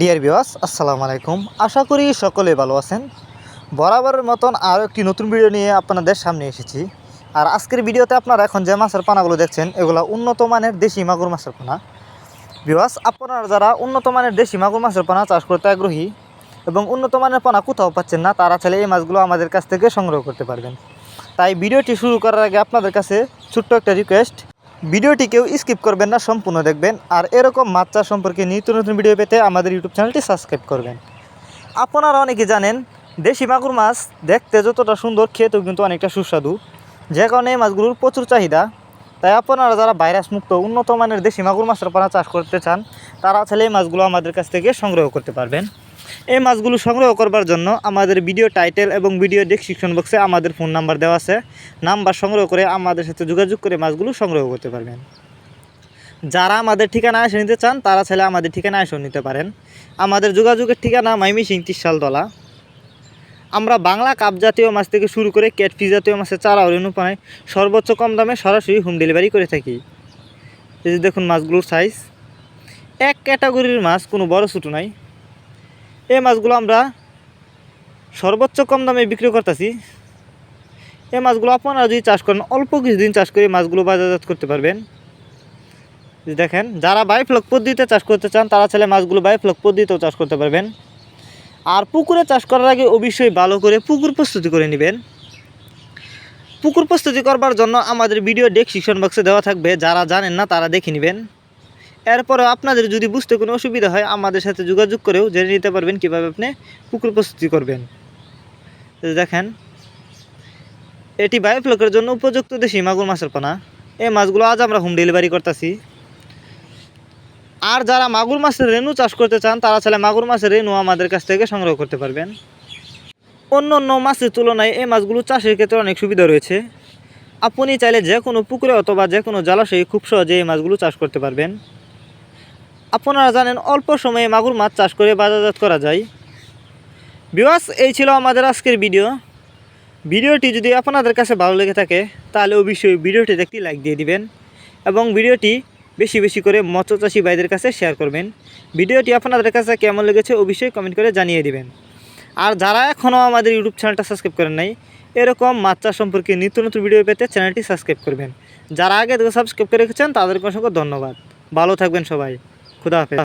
Deer বিওয়াস আসসালামু আলাইকুম। আশা করি সকলে ভালো আছেন। বরাবরের মতন আরও একটি নতুন ভিডিও নিয়ে আপনাদের সামনে এসেছি। আর আজকের ভিডিওতে আপনারা এখন যে মাছের পানাগুলো দেখছেন, এগুলো উন্নত মানের দেশি মাগুর মাছের পানা। বিওয়াস আপনারা যারা উন্নত মানের দেশি মাগুর মাছের পানা চাষ করতে আগ্রহী এবং উন্নত মানের পানা কোথাও পাচ্ছেন না, তারা চাইলে এই মাছগুলো আমাদের কাছ থেকে সংগ্রহ করতে পারবেন। তাই ভিডিওটি শুরু করার আগে আপনাদের কাছে ছোট্ট একটা রিকোয়েস্ট ভিডিওটি কেউ স্কিপ করবেন না, সম্পূর্ণ দেখবেন। আর এরকম মাছ চাষ সম্পর্কে নিত্য নতুন ভিডিও পেতে আমাদের ইউটিউব চ্যানেলটি সাবস্ক্রাইব করবেন। আপনারা অনেকে জানেন, দেশি মাগুর মাছ দেখতে যতটা সুন্দর, খেতেও কিন্তু অনেকটা সুস্বাদু। যে কারণে এই মাছগুলোর প্রচুর চাহিদা। তাই আপনারা যারা ভাইরাস মুক্ত উন্নত মানের দেশি মাগুর মাছের পানা চাষ করতে চান, তারা চাইলে এই মাছগুলো আমাদের কাছ থেকে সংগ্রহ করতে পারবেন। এই মাছগুলো সংগ্রহ করবার জন্য আমাদের ভিডিও টাইটেল এবং ভিডিও ডেসক্রিপশন বক্সে আমাদের ফোন নাম্বার দেওয়া আছে। নাম্বার সংগ্রহ করে আমাদের সাথে যোগাযোগ করে মাছগুলো সংগ্রহ করতে পারবেন। যারা আমাদের ঠিকানা এসে নিতে চান, তারা ছেলে আমাদের ঠিকানা এসেও নিতে পারেন। আমাদের যোগাযোগের ঠিকানা মাইমি মাইমিসিং তিরশালতলা। আমরা বাংলা কাপ জাতীয় মাছ থেকে শুরু করে ক্যাটফি জাতীয় মাছের চারা পানায় সর্বোচ্চ কম দামে সরাসরি হোম ডেলিভারি করে থাকি। এই যে দেখুন মাছগুলোর সাইজ এক ক্যাটাগরির মাছ কোনো বড় ছোটো নাই। এই মাছগুলো আমরা সর্বোচ্চ কম দামে বিক্রি করতেছি। এই মাছগুলো আপনারা যদি চাষ করেন, অল্প কিছুদিন চাষ করে মাছগুলো বাজারজাত করতে পারবেন। দেখেন, যারা বাইফ্লক পদ্ধতিতে চাষ করতে চান, তারা ছেলে মাছগুলো বাইফ্লক পদ্ধতিতেও চাষ করতে পারবেন। আর পুকুরে চাষ করার আগে অবশ্যই ভালো করে পুকুর প্রস্তুতি করে নেবেন। পুকুর প্রস্তুতি করবার জন্য আমাদের ভিডিও ডেসক্রিপশন বক্সে দেওয়া থাকবে, যারা জানেন না তারা দেখে নেবেন। এরপরে আপনাদের যদি বুঝতে কোনো অসুবিধা হয়, আমাদের সাথে যোগাযোগ করেও জেনে নিতে পারবেন কীভাবে আপনি পুকুর প্রস্তুতি করবেন। দেখেন, এটি বায়োফ্লকের জন্য উপযুক্ত দেশি মাগুর মাছের পানা। এই মাছগুলো আজ আমরা হোম ডেলিভারি করতেছি। আর যারা মাগুর মাছের রেণু চাষ করতে চান, তারা চাইলে মাগুর মাছের রেণু আমাদের কাছ থেকে সংগ্রহ করতে পারবেন। অন্য অন্য মাছের তুলনায় এই মাছগুলো চাষের ক্ষেত্রে অনেক সুবিধা রয়েছে। আপনি চাইলে যে কোনো পুকুরে অথবা যে কোনো জলাশয়ে খুব সহজে এই মাছগুলো চাষ করতে পারবেন। আপনারা জানেন অল্প সময়ে মাগুর মাছ চাষ করে বাজারজাত করা যায়। বিওয়াস এই ছিল আমাদের আজকের ভিডিও ভিডিওটি যদি আপনাদের কাছে ভালো লেগে থাকে, তাহলে অবশ্যই ভিডিওটিতে একটি লাইক দিয়ে দিবেন এবং ভিডিওটি বেশি বেশি করে মৎস্য চাষি ভাইদের কাছে শেয়ার করবেন। ভিডিওটি আপনাদের কাছে কেমন লেগেছে অবশ্যই কমেন্ট করে জানিয়ে দিবেন। আর যারা এখনও আমাদের ইউটিউব চ্যানেলটা সাবস্ক্রাইব করেন নাই, এরকম মাছ চাষ সম্পর্কে নিত্য নতুন ভিডিও পেতে চ্যানেলটি সাবস্ক্রাইব করবেন। যারা আগে সাবস্ক্রাইব করে রেখেছেন, তাদেরকে অসংখ্য ধন্যবাদ। ভালো থাকবেন সবাই। খুদা হাফেজ